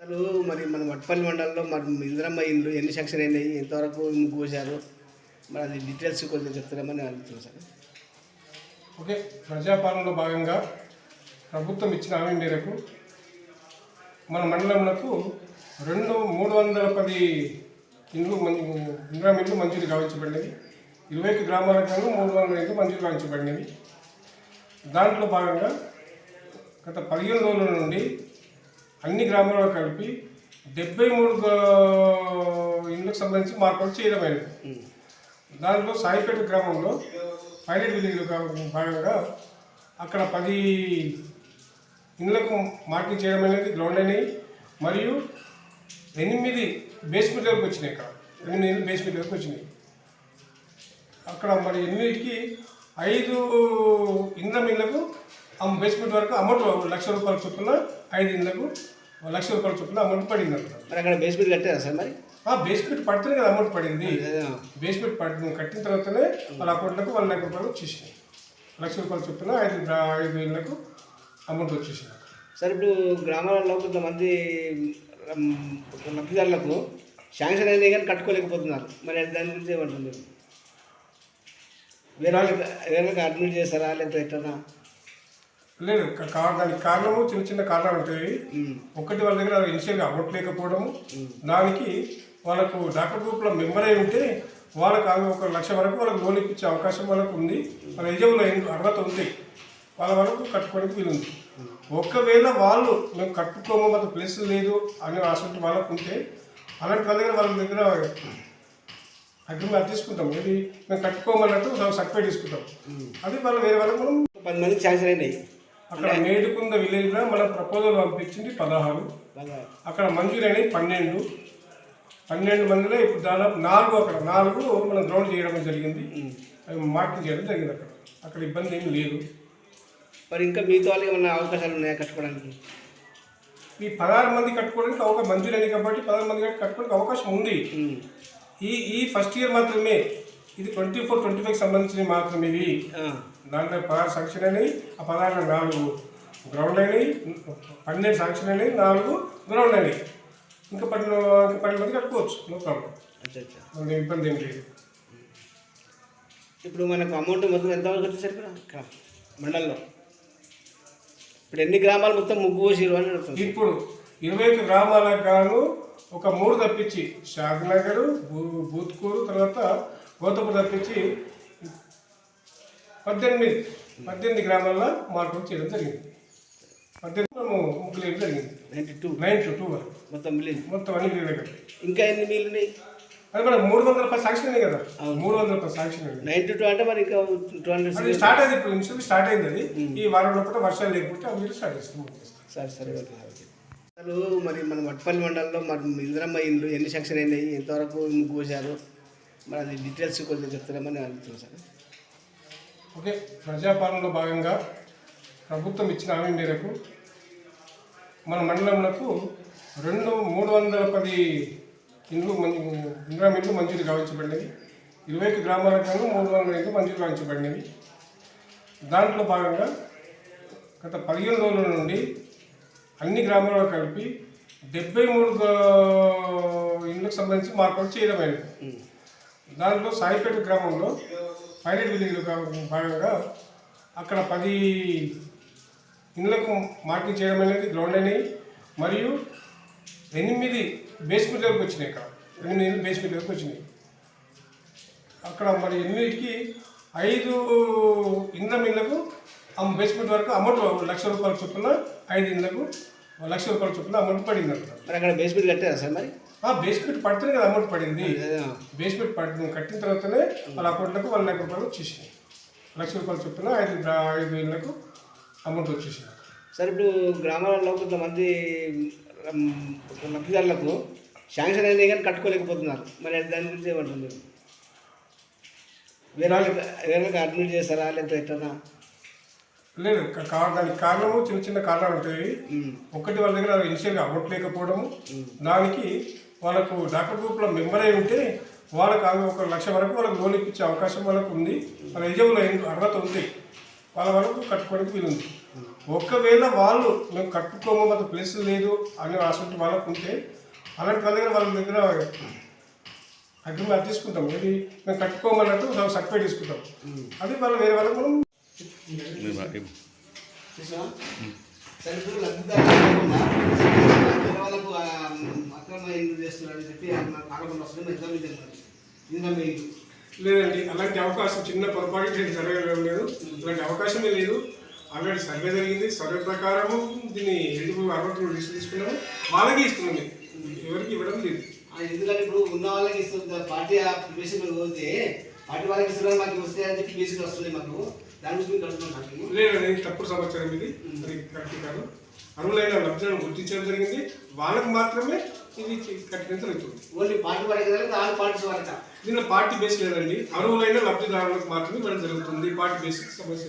అసలు మరి మన వట్పల్లి మండలంలో మరి ఇందిరమ్మ ఇండ్లు ఎన్ని సెక్షన్ అయినాయి? ఎంతవరకు కోసారు మరి అది డీటెయిల్స్ కొంచెం చెప్తారేమని అడుగుతున్నాం సార్. ఓకే ప్రజాపాలనలో భాగంగా ప్రభుత్వం ఇచ్చిన హామీ మేరకు మన మండలంలో రెండు మూడు వందల పది ఇండ్లు మం- ఇందిరా ఇండ్లు మంజూరు కావించబడినవి ఇరవై గ్రామాలకు మూడు వందల ఇండ్లు మంజూరు కావించబడినవి దాంట్లో భాగంగా గత పదిహేను రోజుల నుండి అన్ని గ్రామాల్లో కలిపి డెబ్బై మూడు ఇండ్లకు సంబంధించి మార్పులు చేయడమైనది దాంట్లో సాయిపేట గ్రామంలో పైలట్ విలేజ్లో భాగంగా అక్కడ పది ఇళ్ళకు మార్కింగ్ చేయడం అనేది గ్రౌండ్ అయినాయి. మరియు ఎనిమిది బేస్మెంట్ వరకు వచ్చినాయి ఇక్కడ ఎనిమిది ఇళ్ళు బేస్మెంట్ వరకు వచ్చినాయి. అక్కడ మరి ఎనిమిదికి ఐదు ఇంద్రం ఇళ్ళకు బేస్మెంట్ వరకు అమౌంట్ లక్ష రూపాయల చొప్పున ఐదు ఇళ్ళకు లక్ష రూపాయల చొప్పున అమౌంట్ పడింది అక్కడ మరి అక్కడ బేస్మెంట్ కట్టారా సార్ మరి? ఆ బేస్మెంట్ పడితేనే కదా అమౌంట్ పడింది. బేస్మెంట్ పడి కట్టిన తర్వాతనే వాళ్ళ అకౌంట్లకు వన్ లాక్ రూపాయలు వచ్చేసినాయి. లక్ష రూపాయలు చొప్పున ఐదు ఐదు ఇళ్ళకు అమౌంట్ వచ్చేసింది సార్ ఇప్పుడు గ్రామాలలో కొంతమంది లబ్ధిదారులకు శాంక్షన్ అయినాయి కానీ కట్టుకోలేకపోతున్నారు. మరి దాని గురించి ఏమంటారు మీరు? వేరే వాళ్ళకి వేరే వాళ్ళకి అడ్మిట్ చేస్తారా? లేకపోతే ఎట్లా లేదు దానికి కారణము చిన్న చిన్న కారణాలు ఉంటాయి. ఒకటి వాళ్ళ దగ్గర ఇనిషియల్గా అమౌంట్ లేకపోవడము. దానికి వాళ్ళకు డాక్టర్ గ్రూప్లో మెంబర్ అయి ఉంటే వాళ్ళకి ఒక లక్ష వరకు వాళ్ళకి లోన్ ఇప్పించే అవకాశం వాళ్ళకు ఉంది. వాళ్ళ ఎలిజిబుల్ అయిన అర్హత ఉంది. వాళ్ళ వరకు కట్టుకోవడానికి వీలుంది. ఒకవేళ వాళ్ళు మేము కట్టుకోము మాకు ప్లేస్ లేదు అని అసలు వాళ్ళకు ఉంటే అలాంటి వాళ్ళ దగ్గర వాళ్ళ దగ్గర అగ్రిమెంట్ తీసుకుంటాం. ఇది మేము కట్టుకోమన్నట్టు సర్టిఫైడ్ తీసుకుంటాం. అది వాళ్ళు వేరే వాళ్ళకు మనం పది మందికి శాంక్షన్ అయినాయి. అక్కడ మేడుకుంద విలేజ్లో మన ప్రపోజల్ పంపించింది పదహారు. అక్కడ మంజూరైనవి పన్నెండు. పన్నెండు మందిలో ఇప్పుడు దాదాపు నాలుగు అక్కడ నాలుగు మనం గ్రౌండ్ చేయడం జరిగింది. అవి మార్కింగ్ చేయడం జరిగింది అక్కడ. అక్కడ ఇబ్బంది ఏమి లేదు. మరి ఇంకా వాళ్ళకి ఏమన్నా అవకాశాలు ఉన్నాయా కట్టుకోవడానికి? ఈ పదహారు మంది కట్టుకోవడానికి అవకాశం మంజూరైనవి కాబట్టి పదహారు మంది కట్టుకోవడానికి అవకాశం ఉంది. ఈ ఈ ఫస్ట్ ఇయర్ మాత్రమే. ఇది ట్వంటీ ఫోర్ ట్వంటీ ఫైవ్ సంబంధించినవి మాత్రమే ఇవి. ఆ, దాంట్లో పదహారు శాంక్షన్ అయినాయి. ఆ పదహారు నాలుగు గ్రౌండ్ అయినాయి. పన్నెండు శాంక్షన్ అయినాయి. నాలుగు గ్రౌండ్ అయినాయి. ఇంకా పన్నెండు ఇంకా పన్నెండు మంది కట్టుకోవచ్చు. నో ప్రాబ్లం మనకి ఇబ్బంది ఏం లేదు. ఇప్పుడు మనకు అమౌంట్ మొత్తం ఎంత వచ్చేసరి ఇక్కడ మండలంలో. ఇప్పుడు ఎన్ని గ్రామాలు మొత్తం ముగ్గు అడుగుతుంది ఇప్పుడు ఇరవై ఒక్క గ్రామాలకు గాను ఒక మూడు తప్పించి షాద్నగర్ బూత్కూరు తర్వాత గౌతమ తప్పించి పద్దెనిమిది. పద్దెనిమిది గ్రామాల్లో మార్పులు చేయడం జరిగింది. పద్దెనిమిది ముగ్గులు వేయడం జరిగింది. Ninety two. నైన్ టు మొత్తం మిలియన్ మొత్తం అన్ని దగ్గర ఇంకా ఎన్ని మిగిలిన ఉన్నాయి అది మనకు మూడు వందల పది శాంక్షన్ అయినాయి కదా. మూడు వందల పది శాంక్షన్ అయినాయి నైంటీ టూ అంటే మరి ఇంకా టూ అది హండ్రెడ్ స్టార్ట్ అయింది ఇప్పుడు ఇన్షియల్ స్టార్ట్ అయింది అది. ఈ వారం లోపల వర్షాలు లేకపోతే అవి స్టార్ట్ చేస్తాం సరే సరే అసలు మరి మన వట్పల్లి మండలంలో మరి ఇందిరమ్మ ఇండ్లు ఎన్ని సెక్షన్ అయినాయి ఎంతవరకు కోసారు మరి అది డీటెయిల్స్ కొంచెం చెప్తారేమని అడుగుతున్నాను సార్. ఓకే ప్రజాపాలనలో భాగంగా ప్రభుత్వం ఇచ్చిన హామీ మేరకు మన మండలంలో రెండు మూడు వందల పది ఇండ్లు ఇందిరా ఇండ్లు మంజూరు కావించబడినవి ఇరవై ఒక్క గ్రామాలకు మూడు వందల ఇండ్లు మంజూరు కావించబడినవి. దాంట్లో భాగంగా గత పదిహేను రోజుల నుండి అన్ని గ్రామాల్లో కలిపి డెబ్బై మూడు ఇండ్లకు సంబంధించి మార్పులు చేయడమైనది. దాంట్లో సాయిపేట గ్రామంలో పైలట్ విలేజ్లో భాగంగా అక్కడ పది ఇళ్ళకు మార్కింగ్ చేయడం అనేది గ్రౌండ్ అయినాయి. మరియు ఎనిమిది బేస్మెంట్ వరకు వచ్చినాయి ఇక్కడ ఎనిమిది బేస్మెంట్ వరకు వచ్చినాయి. అక్కడ మరి ఎనిమిదికి ఐదు ఇంద్రం ఇళ్ళకు ఆ బేస్మెంట్ వరకు అమౌంట్ లక్ష రూపాయల చొప్పున ఐదు ఇండ్లకు లక్ష రూపాయల చొప్పున అమౌంట్ పడింది అక్కడ మరి అక్కడ బేస్మెంట్ కట్టారా సార్ మరి? ఆ బేస్మెంట్ పడితేనే కదా అమౌంట్ పడింది. బేస్మెంట్ పడి కట్టిన తర్వాతనే వాళ్ళ అకౌంట్లకు వన్ లాక్ రూపాయలు వచ్చేసినాయి. లక్ష రూపాయలు చొప్పున ఐదు ఐదు ఇళ్ళకు అమౌంట్ వచ్చేసింది సార్ ఇప్పుడు గ్రామాలలో కొంతమంది లబ్ధిదారులకు శాంక్షన్ అయినాయి కానీ కట్టుకోలేకపోతున్నారు. మరి దాని గురించి ఏమంటారు మీరు? వేరే వాళ్ళకి వేరే వాళ్ళకి అడ్మిట్ చేస్తారా? లేకపోతే ఎట్లా లేదు దానికి కారణము చిన్న చిన్న కారణాలు ఉంటాయి. ఒకటి వాళ్ళ దగ్గర ఇనిషియల్గా అమౌంట్ లేకపోవడము. దానికి వాళ్ళకు డాక్టర్ గ్రూప్లో మెంబర్ అయి ఉంటే వాళ్ళకి అవి ఒక లక్ష వరకు వాళ్ళకి లోన్ ఇప్పించే అవకాశం వాళ్ళకు ఉంది. వాళ్ళ అయిన అర్హత ఉంది వాళ్ళ వరకు కట్టుకోవడానికి వీలుంది. ఒకవేళ వాళ్ళు మేము కట్టుకోము మాకు ప్లేస్ లేదు అని అసలు వాళ్ళకు ఉంటే అలాంటి వాళ్ళ దగ్గర వాళ్ళ దగ్గర అగ్రిమెంట్ తీసుకుంటాం. ఏది? మేము కట్టుకోమన్నట్టు సర్టిఫికేట్ తీసుకుంటాం. అది వాళ్ళు వేరే వాళ్ళకి మనం వాళ్ళకు ఆ, అక్రమ ఇల్లు చేస్తున్నారని చెప్పి వస్తుంది లేదండి అలాంటి అవకాశం చిన్న పొరపాటు దీనికి సర్వే లేదు. అలాంటి అవకాశమే లేదు. ఆల్రెడీ సర్వే జరిగింది. సర్వే ప్రకారము దీన్ని ఎందుకు అరవై లిస్ట్ తీసుకున్నాము. వాళ్ళకి ఇస్తున్నాం ఎవరికి ఇవ్వడం లేదు. ఆ, ఎందుకంటే ఇప్పుడు ఉన్న వాళ్ళకి ఇస్తుంది పార్టీ మీద పోతే పార్టీ వాళ్ళకి ఇస్తున్నారు మాకు వస్తాయి అని చెప్పి వస్తుంది మాకు. దాని గురించి మీరు కడుతున్నాం లేదండి తప్పుడు సమాచారం ఇది. అది కరెక్ట్ కాదు. అర్హులైన లబ్ధులను గుర్తించడం జరిగింది. వాళ్ళకి మాత్రమే ఇది కట్టినంత అవుతుంది. ఓన్లీ పార్టీ కదా ఆల్ పార్టీస్ వాళ్ళకి దీనిలో పార్టీ బేస్ లేదండి. అర్హులైన లబ్ధిదారులకు మాత్రమే ఇవ్వడం జరుగుతుంది. పార్టీ బేసిక్ సమస్య